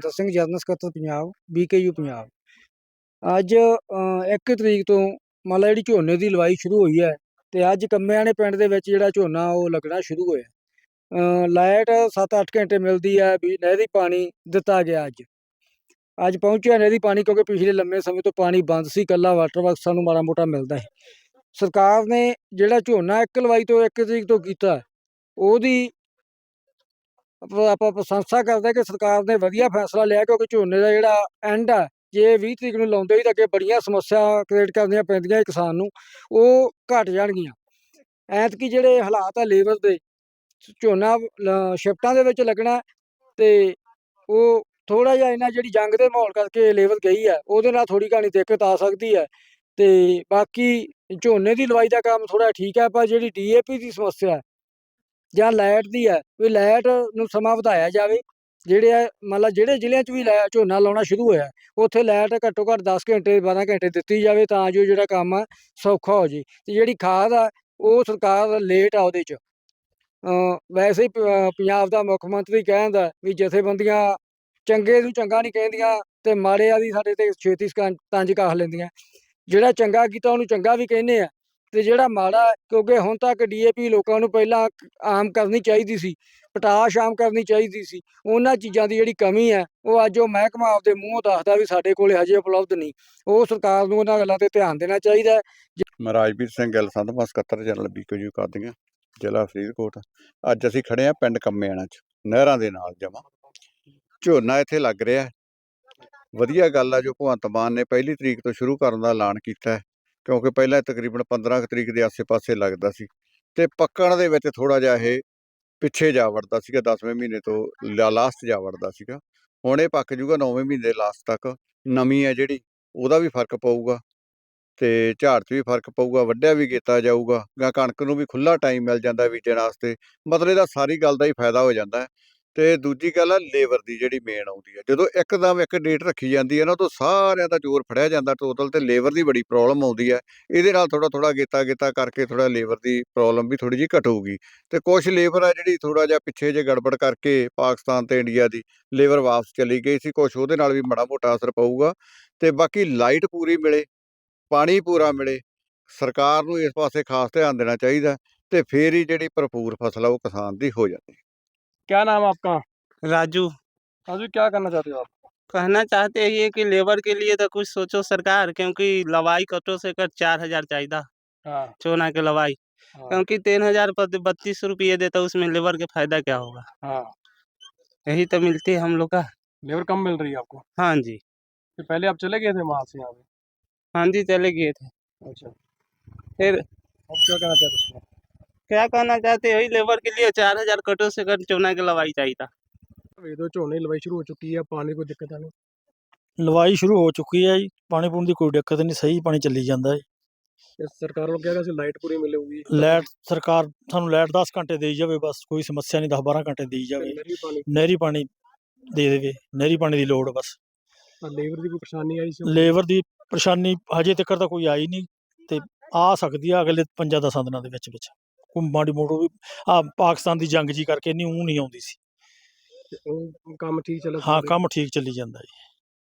Harminder Singh general ਸਕੱਤਰ Punjab BKU Punjab. ਅੱਜ 1 ਤਰੀਕ ਤੋਂ ਮੰਨ ਲਾ ਜਿਹੜੀ ਝੋਨੇ ਦੀ ਲਵਾਈ ਸ਼ੁਰੂ ਹੋਈ ਹੈ ਤੇ ਅੱਜ ਕੰਮਿਆਣੇ ਪਿੰਡ ਦੇ ਵਿੱਚ ਜਿਹੜਾ ਝੋਨਾ ਉਹ ਲੱਗਣਾ ਸ਼ੁਰੂ ਹੋਇਆ। ਲਾਈਟ 7-8 ਘੰਟੇ ਮਿਲਦੀ ਹੈ ਵੀ ਨਹਿਰੀ ਪਾਣੀ ਦਿੱਤਾ ਗਿਆ ਅੱਜ। ਅੱਜ ਪਹੁੰਚਿਆ ਨਹਿਰੀ ਪਾਣੀ ਕਿਉਂਕਿ ਪਿਛਲੇ ਲੰਮੇ ਸਮੇਂ ਤੋਂ ਪਾਣੀ ਬੰਦ ਸੀ ਕੱਲਾ ਵਾਟਰ ਵਰਕਸ ਸਾਨੂੰ ਮਾੜਾ ਮੋਟਾ ਮਿਲਦਾ ਹੈ ਸਰਕਾਰ ਨੇ ਜਿਹੜਾ ਝੋਨਾ ਇੱਕ ਲਵਾਈ ਤੋਂ ਇੱਕ ਤਰੀਕ ਤੋਂ ਕੀਤਾ, ਉਹਦੀ ਆਪਾਂ ਪ੍ਰਸ਼ੰਸਾ ਕਰਦੇ ਹਾਂ ਕਿ ਸਰਕਾਰ ਨੇ ਵਧੀਆ ਫੈਸਲਾ ਲਿਆ ਕਿਉਂਕਿ ਝੋਨੇ ਦਾ ਜਿਹੜਾ ਐਂਡ ਆ, ਜੇ 20 ਤਰੀਕ ਨੂੰ ਲਾਉਂਦੇ ਸੀ ਤਾਂ ਅੱਗੇ ਬੜੀਆਂ ਸਮੱਸਿਆ ਕ੍ਰੀਏਟ ਕਰਨੀਆਂ ਪੈਂਦੀਆਂ ਕਿਸਾਨ ਨੂੰ, ਉਹ ਘਟ ਜਾਣਗੀਆਂ। ਐਤਕੀ ਜਿਹੜੇ ਹਾਲਾਤ ਆ ਲੇਬਰ ਦੇ ਝੋਨਾ ਸ਼ਿਫਟਾਂ ਦੇ ਵਿੱਚ ਲੱਗਣਾ ਤੇ ਉਹ ਥੋੜਾ ਜਿਹਾ ਇਹਨਾਂ ਜਿਹੜੀ ਜੰਗ ਦੇ ਮਾਹੌਲ ਕਰਕੇ ਲੇਬਰ ਗਈ ਹੈ ਉਹਦੇ ਨਾਲ ਥੋੜੀ ਘਾਣੀ ਦਿੱਕਤ ਆ ਸਕਦੀ ਹੈ ਤੇ ਬਾਕੀ ਝੋਨੇ ਦੀ ਲਵਾਈ ਦਾ ਕੰਮ ਥੋੜਾ ਠੀਕ ਹੈ ਪਰ ਜਿਹੜੀ ਡੀਏਪੀ ਦੀ ਸਮੱਸਿਆ ਜਾਂ ਲਾਈਟ ਦੀ ਹੈ, ਵੀ ਲਾਈਟ ਨੂੰ ਸਮਾਂ ਵਧਾਇਆ ਜਾਵੇ। ਜਿਹੜੇ ਆ, ਮੰਨ ਲਾ ਜਿਹੜੇ ਜ਼ਿਲ੍ਹਿਆਂ 'ਚ ਵੀ ਲੈ ਝੋਨਾ ਲਾਉਣਾ ਸ਼ੁਰੂ ਹੋਇਆ, ਉੱਥੇ ਲਾਈਟ ਘੱਟੋ ਘੱਟ 10 ਘੰਟੇ 12 ਘੰਟੇ ਦਿੱਤੀ ਜਾਵੇ ਤਾਂ ਜੋ ਜਿਹੜਾ ਕੰਮ ਆ ਸੌਖਾ ਹੋ ਜੇ ਤੇ ਜਿਹੜੀ ਖਾਦ ਆ, ਉਹ ਸਰਕਾਰ ਲੇਟ ਆ ਉਹਦੇ 'ਚ। ਵੈਸੇ ਹੀ ਪੰਜਾਬ ਦਾ ਮੁੱਖ ਮੰਤਰੀ ਕਹਿੰਦਾ ਵੀ ਜਥੇਬੰਦੀਆਂ ਚੰਗੇ ਨੂੰ ਚੰਗਾ ਨਹੀਂ ਕਹਿੰਦੀਆਂ ਤੇ ਮਾੜਿਆਂ ਦੀ ਸਾਡੇ ਤੇ ਛੇਤੀ ਤੰਜ ਕਾਹ ਲੈਂਦੀਆਂ। ਜਿਹੜਾ ਚੰਗਾ ਕੀਤਾ ਉਹਨੂੰ ਚੰਗਾ ਵੀ ਕਹਿੰਦੇ ਆ। ਤੇ ਜਿਹੜਾ ਮਾੜਾ ਕਿਉਂਕਿ ਹੁਣ ਤੱਕ ਡੀਏਪੀ ਲੋਕਾਂ ਨੂੰ ਪਹਿਲਾਂ ਆਮ ਕਰਨੀ ਚਾਹੀਦੀ ਸੀ, ਪਟਾਸ਼ ਆਮ ਕਰਨੀ ਚਾਹੀਦੀ ਸੀ, ਉਹਨਾਂ ਚੀਜ਼ਾਂ ਦੀ ਜਿਹੜੀ ਕਮੀ ਹੈ, ਉਹ ਅੱਜ ਉਹ ਮਹਿਕਮਾ ਆਪਦੇ ਮੂੰਹੋਂ ਦੱਸਦਾ ਵੀ ਸਾਡੇ ਕੋਲੇ ਹਜੇ ਉਪਲਬਧ ਨਹੀਂ, ਉਹ ਸਰਕਾਰ ਨੂੰ ਉਹਨਾਂ ਗੱਲਾਂ ਤੇ ਧਿਆਨ ਦੇਣਾ ਚਾਹੀਦਾ ਹੈ। ਮੈਂ ਰਾਜਵੀਰ ਸਿੰਘ ਗਿੱਲ ਸੰਧਵਾ ਸਕੱਤਰ ਜਨਰਲ ਬੀਕੇਯੂ ਕਾਦੀਆਂ, ਜ਼ਿਲ੍ਹਾ ਫਰੀਦਕੋਟ, ਅੱਜ ਅਸੀਂ ਖੜੇ ਆ ਪਿੰਡ ਕੰਮਿਆਣਾ ਚ, ਨਹਿਰਾਂ ਦੇ ਨਾਲ ਜਮਾ। ਝੋਨਾ ਇੱਥੇ ਲੱਗ ਰਿਹਾ ਵਧੀਆ ਗੱਲ ਆ ਜੋ ਭਗਵੰਤ ਮਾਨ ਨੇ ਪਹਿਲੀ ਤਰੀਕ ਤੋਂ ਸ਼ੁਰੂ ਕਰਨ ਦਾ ਐਲਾਨ ਕੀਤਾ ਹੈ। ਕਿਉਂਕਿ ਪਹਿਲਾਂ ਤਕਰੀਬਨ 15 ਕੁ ਤਰੀਕ ਦੇ ਆਸੇ-ਪਾਸੇ ਲੱਗਦਾ ਸੀ ਤੇ ਪੱਕਣ ਦੇ ਵਿੱਚ ਥੋੜਾ ਜਿਹਾ ਇਹ ਪਿੱਛੇ ਜਾ ਵੜਦਾ ਸੀਗਾ 10ਵੇਂ ਮਹੀਨੇ ਤੋਂ ਲਾਸਟ ਜਾ ਵੜਦਾ ਸੀਗਾ। ਹੁਣ ਇਹ ਪੱਕ ਜੂਗਾ 9ਵੇਂ ਮਹੀਨੇ ਲਾਸਟ ਤੱਕ। ਨਵੀਂ ਹੈ ਜਿਹੜੀ, ਉਹਦਾ ਵੀ ਫ਼ਰਕ ਪਊਗਾ ਤੇ ਝਾੜ 'ਚ ਵੀ ਫ਼ਰਕ ਪਊਗਾ, ਵੱਢਿਆ ਵੀ ਕੀਤਾ ਜਾਊਗਾ ਜਾਂ ਕਣਕ ਨੂੰ ਵੀ ਖੁੱਲਾ ਟਾਈਮ ਮਿਲ ਜਾਂਦਾ ਬੀਜਣ ਵਾਸਤੇ। ਮਤਲਬ ਇਹਦਾ ਸਾਰੀ ਗੱਲ ਦਾ ਹੀ ਫਾਇਦਾ ਹੋ ਜਾਂਦਾ। ਤੇ ਦੂਜੀ ਗੱਲ ਆ, ਲੇਬਰ ਦੀ ਜਿਹੜੀ ਮੇਨ ਆਉਂਦੀ ਹੈ ਜਦੋਂ ਇੱਕਦਮ ਇੱਕ ਡੇਟ ਰੱਖੀ ਜਾਂਦੀ ਹੈ ਨਾ, ਉਦੋਂ ਸਾਰਿਆਂ ਦਾ ਜ਼ੋਰ ਫੜਿਆ ਜਾਂਦਾ ਟੋਟਲ ਤੇ ਲੇਬਰ ਦੀ ਬੜੀ ਪ੍ਰੋਬਲਮ ਆਉਂਦੀ ਹੈ ਇਹਦੇ ਨਾਲ ਥੋੜਾ ਥੋੜਾ ਗੇਤਾ ਗੇਤਾ ਕਰਕੇ ਥੋੜਾ ਲੇਬਰ ਦੀ ਪ੍ਰੋਬਲਮ ਵੀ ਥੋੜੀ ਜਿਹੀ ਘਟੂਗੀ। ਤੇ ਕੁਝ ਲੇਬਰ ਆ ਜਿਹੜੀ ਥੋੜਾ ਜਿਹਾ ਪਿੱਛੇ ਜੇ ਗੜਬੜ ਕਰਕੇ ਪਾਕਿਸਤਾਨ ਤੇ ਇੰਡੀਆ ਦੀ ਲੇਬਰ ਵਾਪਸ ਚਲੀ ਗਈ ਸੀ ਕੁਝ ਉਹਦੇ ਨਾਲ ਵੀ ਮਾੜਾ ਮੋਟਾ ਅਸਰ ਪਊਗਾ। ਤੇ ਬਾਕੀ ਲਾਈਟ ਪੂਰੀ ਮਿਲੇ, ਪਾਣੀ ਪੂਰਾ ਮਿਲੇ, ਸਰਕਾਰ ਨੂੰ ਇਸ ਪਾਸੇ ਖਾਸ ਧਿਆਨ ਦੇਣਾ ਚਾਹੀਦਾ ਤੇ ਫੇਰ ਹੀ ਜਿਹੜੀ ਭਰਪੂਰ ਫਸਲ ਆ ਉਹ ਕਿਸਾਨ ਦੀ ਹੋ ਜਾਂਦੀ। क्या नाम है आपका? राजू। राजू क्या करना चाहते हो आप? कहना चाहते हैं कि लेबर के लिए तो कुछ सोचो सरकार क्योंकि लवाई कटो से कर चार हज़ार चाहिए हाँ। चोना के लवाई। हाँ। क्योंकि तीन हज़ार पर बत्तीस रुपये देता उसमें लेबर के फ़ायदा क्या होगा? हाँ। यही तो मिलती है हम लोग का। लेबर कम मिल रही है आपको? हाँ जी। फिर पहले आप चले गए थे वहाँ से यहाँ पे? हाँ जी चले गए थे। अच्छा। फिर अब क्या कहना चाहते हो? क्या कहना चाहते हैं वही लेबर के लिए चार हजार कटो से कर चोना के लवाई चाहिए वे तो ਝੋਨੇ ਦੀ ਲਵਾਈ ਸ਼ੁਰੂ ਹੋ ਚੁੱਕੀ ਹੈ ਪਾਣੀ ਕੋਈ ਦਿੱਕਤ ਨਹੀਂ ਲਵਾਈ ਸ਼ੁਰੂ ਹੋ ਚੁੱਕੀ ਹੈ ਜੀ ਪਾਣੀ ਪੂਣ ਦੀ ਕੋਈ ਦਿੱਕਤ ਨਹੀਂ ਸਹੀ ਪਾਣੀ ਚੱਲੀ ਜਾਂਦਾ ਹੈ ਤੇ ਸਰਕਾਰ ਵੱਲੋਂ ਕਿਹਾ ਗਿਆ ਸੀ ਲਾਈਟ ਪੂਰੀ ਮਿਲੇਗੀ ਲਾਈਟ ਸਰਕਾਰ ਸਾਨੂੰ ਲਾਈਟ 10 ਘੰਟੇ ਦੇਈ ਜਾਵੇ ਬਸ ਕੋਈ ਸਮੱਸਿਆ ਨਹੀਂ 10 12 ਘੰਟੇ ਦੇਈ ਜਾਵੇ ਮੇਰੀ ਪਾਣੀ ਨਹਿਰੀ ਪਾਣੀ ਦੇ ਦੇਵੇ ਨਹਿਰੀ ਪਾਣੀ ਦੀ ਲੋੜ ਬਸ ਲੇਬਰ ਦੀ ਕੋਈ ਪਰੇਸ਼ਾਨੀ ਆਈ ਸੀ ਲੇਬਰ ਦੀ ਪਰੇਸ਼ਾਨੀ ਹਜੇ ਤੱਕ ਤਾਂ ਕੋਈ ਆਈ ਨਹੀਂ ਤੇ ਆ ਸਕਦੀ ਆ ਅਗਲੇ ਪੰਜਾਂ ਦਸਾਂ ਦਿਨਾਂ ਦੇ ਵਿੱਚ ਵਿੱਚ ਕੋਈ ਮਾੜੀ ਮੋਟੋ ਵੀ ਆ ਪਾਕਿਸਤਾਨ ਦੀ ਜੰਗ ਜੀ ਕਰਕੇ ਨਹੀਂ ਉਹ ਨਹੀਂ ਆਉਂਦੀ ਸੀ। ਤੇ ਉਹ ਕੰਮ ਠੀਕ ਚੱਲ ਹਾਂ ਕੰਮ ਠੀਕ ਚੱਲੀ ਜਾਂਦਾ ਜੀ।